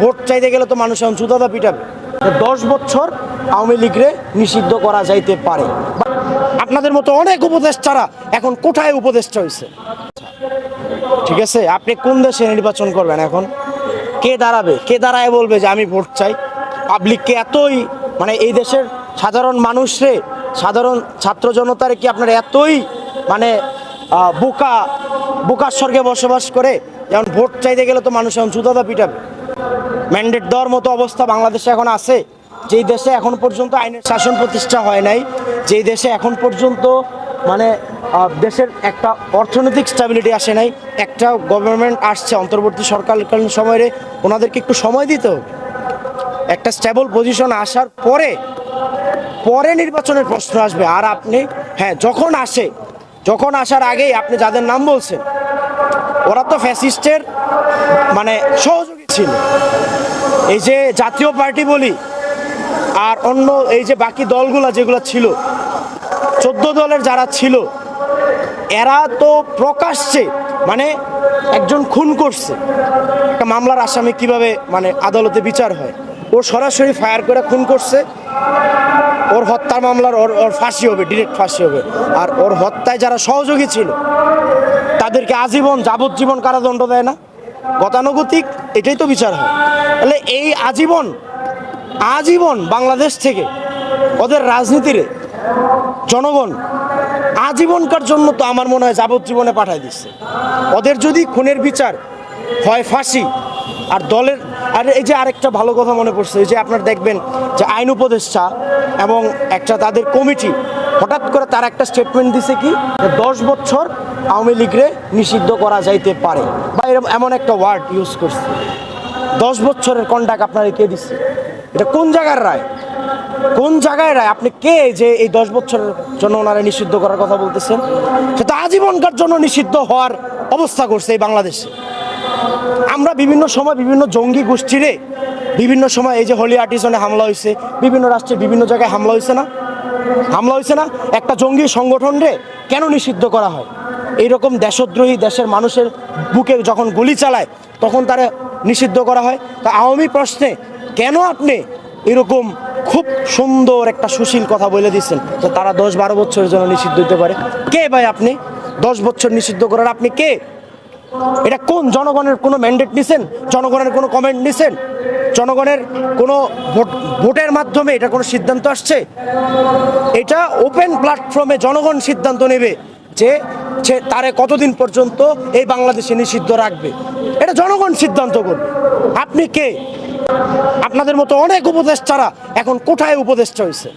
Vote চাইতে গেলে তো মানুষ এখন সুদাদা পিটাবে। দশ বছর আওয়ামী লীগরে নিষিদ্ধ করা যাইতে পারে। আপনাদের মতো অনেক উপদেষ্টারা এখন কোথায় উপদেষ্টা হয়েছে ঠিক আছে, আপনি কোন দেশে নির্বাচন করবেন এখন? কে দাঁড়াবে? কে দাঁড়ায় বলবে যে আমি ভোট চাই? পাবলিককে এতই মানে এই দেশের সাধারণ মানুষরে, সাধারণ ছাত্র জনতারে কি আপনার এতই মানে বোকা, বোকার স্বর্গে বসবাস করে? যেমন ভোট চাইতে গেলে তো মানুষ এখন জুতাদা পিটাবে। ম্যান্ডেট দেওয়ার মতো অবস্থা বাংলাদেশে এখন আছে। যেই দেশে এখন পর্যন্ত আইনের শাসন প্রতিষ্ঠা হয় নাই, যেই দেশে এখন পর্যন্ত মানে দেশের একটা অর্থনৈতিক স্ট্যাবিলিটি আসে নাই, একটা গভর্নমেন্ট আসছে অন্তর্বর্তী সরকারকালীন সময়ে ওনাদেরকে একটু সময় দিতে হবে। একটা স্টেবল পজিশন আসার পরে পরে নির্বাচনের প্রশ্ন আসবে। আর আপনি হ্যাঁ যখন আসে, যখন আসার আগেই আপনি যাদের নাম বলছেন ওরা তো ফ্যাসিস্টের মানে সহযোগী ছিল। এই যে জাতীয় পার্টি বলি, আর অন্য এই যে বাকি দলগুলো যেগুলো ছিল, চোদ্দ দলের যারা ছিল, এরা তো প্রকাশ্যে মানে একজন খুন করছে। একটা মামলার আসামি কীভাবে মানে আদালতে বিচার হয়? ও সরাসরি ফায়ার করে খুন করছে। ওর হত্যার মামলার, ওর ওর ফাঁসি হবে, ডিরেক্ট ফাঁসি হবে। আর ওর হত্যায় যারা সহযোগী ছিল তাদেরকে আজীবন যাবজ্জীবন কারাদণ্ড দেয় না। গতানুগতিক, এটাই তো বিচার হয়। তাহলে এই আজীবন আজীবন বাংলাদেশ থেকে ওদের রাজনীতিরে জনগণ আজীবনকার জন্য তো আমার মনে হয় যাবজ্জীবনে পাঠায় দিচ্ছে। ওদের যদি খুনের বিচার হয় ফাঁসি, আর দলের, আর এই যে আরেকটা ভালো কথা মনে পড়ছে, এই যে আপনার দেখবেন যে আইন উপদেষ্টা এবং একটা তাদের কমিটি, হঠাৎ করে তার একটা স্টেটমেন্ট দিছে কি দশ বছর আওয়ামী লীগরে নিষিদ্ধ করা যাইতে পারে। বা এরকম এমন একটা ওয়ার্ড ইউজ করছে। দশ বছরের কন্ট্যাক্ট আপনারা কে দিচ্ছে এটা কোন জায়গার রায়? কোন জায়গায় রায়? আপনি কে যে এই দশ বছরের জন্য ওনারা নিষিদ্ধ করার কথা বলতেছেন? সেটা আজীবনকার জন্য নিষিদ্ধ হওয়ার অবস্থা করছে এই বাংলাদেশে। আমরা বিভিন্ন সময় বিভিন্ন জঙ্গি গোষ্ঠীরে বিভিন্ন সময় এই যে হোলি আর্টিজনে হামলা হয়েছে বিভিন্ন রাষ্ট্রে বিভিন্ন জায়গায় হামলা হয়েছে না? হামলা হয়েছে না? একটা জঙ্গি সংগঠন রে কেন নিষিদ্ধ করা হয়? এইরকম দেশদ্রোহী দেশের মানুষের বুকে যখন গুলি চালায়, তখন তারা নিষিদ্ধ করা হয়। তা আওয়ামী প্রশ্নে কেন আপনি এরকম খুব সুন্দর একটা সুশীল কথা বলে দিচ্ছেন? যে তারা দশ বারো বছরের জন্য নিষিদ্ধ হতে পারে। কে ভাই আপনি? দশ বছর নিষিদ্ধ করার আপনি কে? এটা কোন জনগণের কোনো ম্যান্ডেট নিছেন? জনগণের কোনো কমেন্ট নিছেন? জনগণের কোনো ভোট, ভোটের মাধ্যমে এটা কোনো সিদ্ধান্ত আসছে? এটা ওপেন প্ল্যাটফর্মে জনগণ সিদ্ধান্ত নেবে। যে তারে কতদিন পর্যন্ত এই বাংলাদেশে নিষিদ্ধ রাখবে? এটা জনগণ সিদ্ধান্ত করবে। আপনি কে? আপনাদের মতো অনেক উপদেষ্টারা এখন কোথায় উপদেষ্টা হয়েছে?